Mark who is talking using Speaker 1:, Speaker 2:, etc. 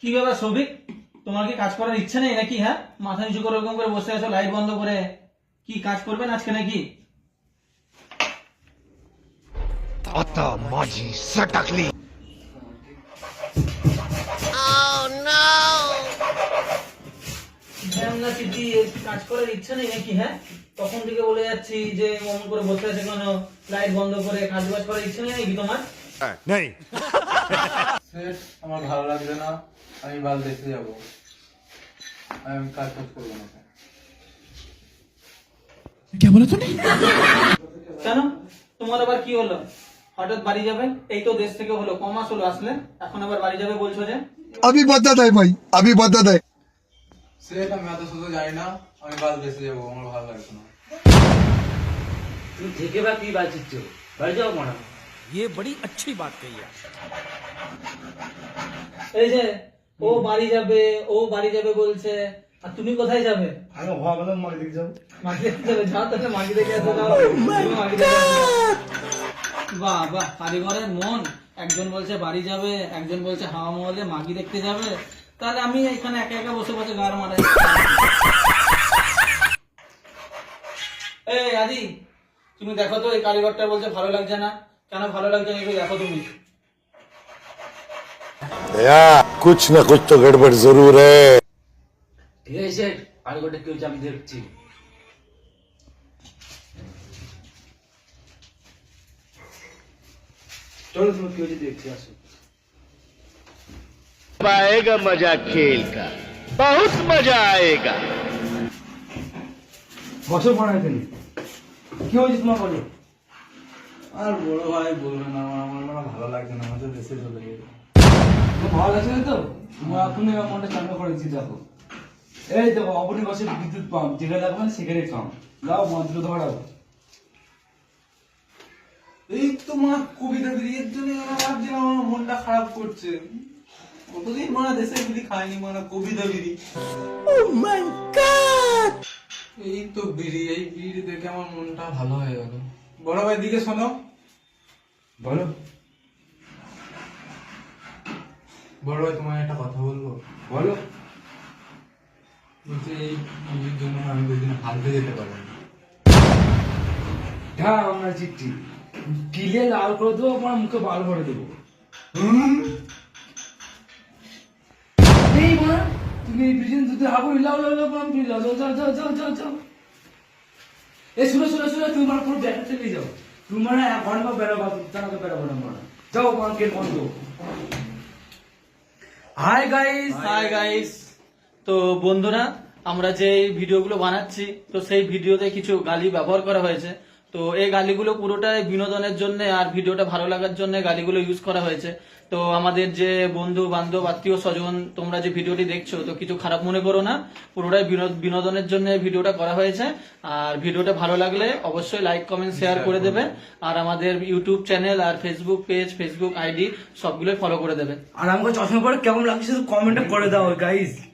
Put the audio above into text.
Speaker 1: কি ব্যাপার সৌভিক? তোমার কি কাজ করার ইচ্ছে নেই নাকি হ্যাঁ? মাথা নিচু করে ওরকম করে বসে আছো লাইট বন্ধ করে। কি কাজ করবেন আজকে নাকি? মাঝি সাটাকলি কাজ করার ইচ্ছে নেই নাকি হ্যাঁ? তখন থেকে বলে যাচ্ছি যে করে বসে আছে কেন? লাইট বন্ধ করে কাজ বাজ করার ইচ্ছে নেই নাকি তোমার?
Speaker 2: হ্যাঁ।
Speaker 3: নেই। আমার ভালো লাগবে না। আমি বাল দেশে যাব। আমি কাজ করব না। কে বলে তুমি?
Speaker 1: কেন? তোমার আবার কি হলো? হঠাৎ বাড়ি যাবে? এই তো দেশ থেকে হলো কমাস হলো আসলে? এখন আবার বাড়ি যাবে বলছো যে?
Speaker 4: আমি ভাই আমি বাদ দেয়।
Speaker 3: সেট আমি এত শুধু জানি না। আমি বাল দেখতে যাব আমার ভালো লাগছে না।
Speaker 5: তুমি থেকে বা কি বাঁচিচ্ছ? বাড়ি যাও মনে
Speaker 1: এই যে ও বাড়ি যাবে ও বাড়ি যাবে বলছে আর তুমি কোথায় যাবে?
Speaker 6: আমি ভাবলাম মাকে দেখে যাব।
Speaker 1: মাগি দেখতে যাবে? যাও তাহলে মাগি দেখে আসো যাও। তুমি মাগি দেখে। বাহ বাহ কারিগরের মন। একজন বলছে বাড়ি যাবে একজন বলছে হাওয়া মহলে মাগি দেখতে যাবে। তাহলে আমি এখানে একা একা বসে বসে গার মারা এই আদি তুমি দেখো তো এই কারিগরটা বলছে ভালো লাগছে না। কেন ভালো লাগছে না দেখো তুমি।
Speaker 2: না কুছ তো গড়বড় জরুর
Speaker 5: ঠিক আছে আমি দেখছি। চলো তুমি দেখছি আসো।
Speaker 7: आएगा मजा खेल का बहुत मजा आएगा
Speaker 6: বছর পড়ায় ফেলি কি হয়েছে তোমার বলো
Speaker 3: আর বড় ভাই বলবে না আমার আমার মনে হয় ভালো লাগছে না আমাদের দেশে চলে গেছে
Speaker 6: তোমার ভালো লাগছে না তো তোমার এখনই আমার মনটা চাঙ্গা করেছি দেখো এই দেখো অবনী বসে বিদ্যুৎ পাম্প যেখানে দেখবেন সেখানে কাম যাও মন্ত্র ধরাও
Speaker 3: এই তো মা কবিতা বিড়ির জন্য আমার ভাবছিলাম আমার মনটা খারাপ করছে কতদিন মানে দেশে খাইনি মানে কবিতা বিড়ি। এই তো বিড়ি এই বিড়ি দেখে আমার মনটা ভালো হয়ে গেল। বড় ভাই দিকে শোনো।
Speaker 6: বলো।
Speaker 3: বড় ভাই তোমার একটা কথা বলব।
Speaker 6: বলো।
Speaker 3: বলছি এই বিড়ির জন্য আমি দুদিন হালতে যেতে পারি
Speaker 6: হ্যাঁ আমার চিঠি গিলে লাল করে দেবো আমার মুখে বাল ভরে দেবো। এই তুমি এই বিজন দুধে হাবু লাও লাও লাও পাম তুমি যাও যাও যাও যাও যাও যাও। এ শুনো শুনো শুনো তুমি আমার পুরো চলে যাও। তুমি মানে এক ঘণ্টা বেরোবা জানাতে বেরোবো না মানে যাও বন্ধ। হাই গাইস
Speaker 1: হাই গাইস তো বন্ধুরা আমরা যে ভিডিওগুলো বানাচ্ছি তো সেই ভিডিওতে কিছু গালি ব্যবহার করা হয়েছে। তো এই গালিগুলো পুরোটাই বিনোদনের জন্য আর ভিডিওটা ভালো লাগার জন্য গালিগুলো ইউজ করা হয়েছে। তো আমাদের যে বন্ধু, বান্ধব, আত্মীয়, স্বজন, তোমরা যে ভিডিওটি দেখছ, তো কিছু খারাপ মনে করো না। পুরোটাই বিনোদ- বিনোদনের জন্য ভিডিওটা করা হয়েছে। আর ভিডিওটা ভালো লাগলে অবশ্যই লাইক কমেন্ট শেয়ার করে দেবে। আর আমাদের ইউটিউব চ্যানেল আর ফেসবুক পেজ ফেসবুক আইডি সবগুলোই ফলো করে দেবে।
Speaker 6: আর আমাকে চশমা পরে কেমন লাগছে কমেন্ট করে দাও গাইস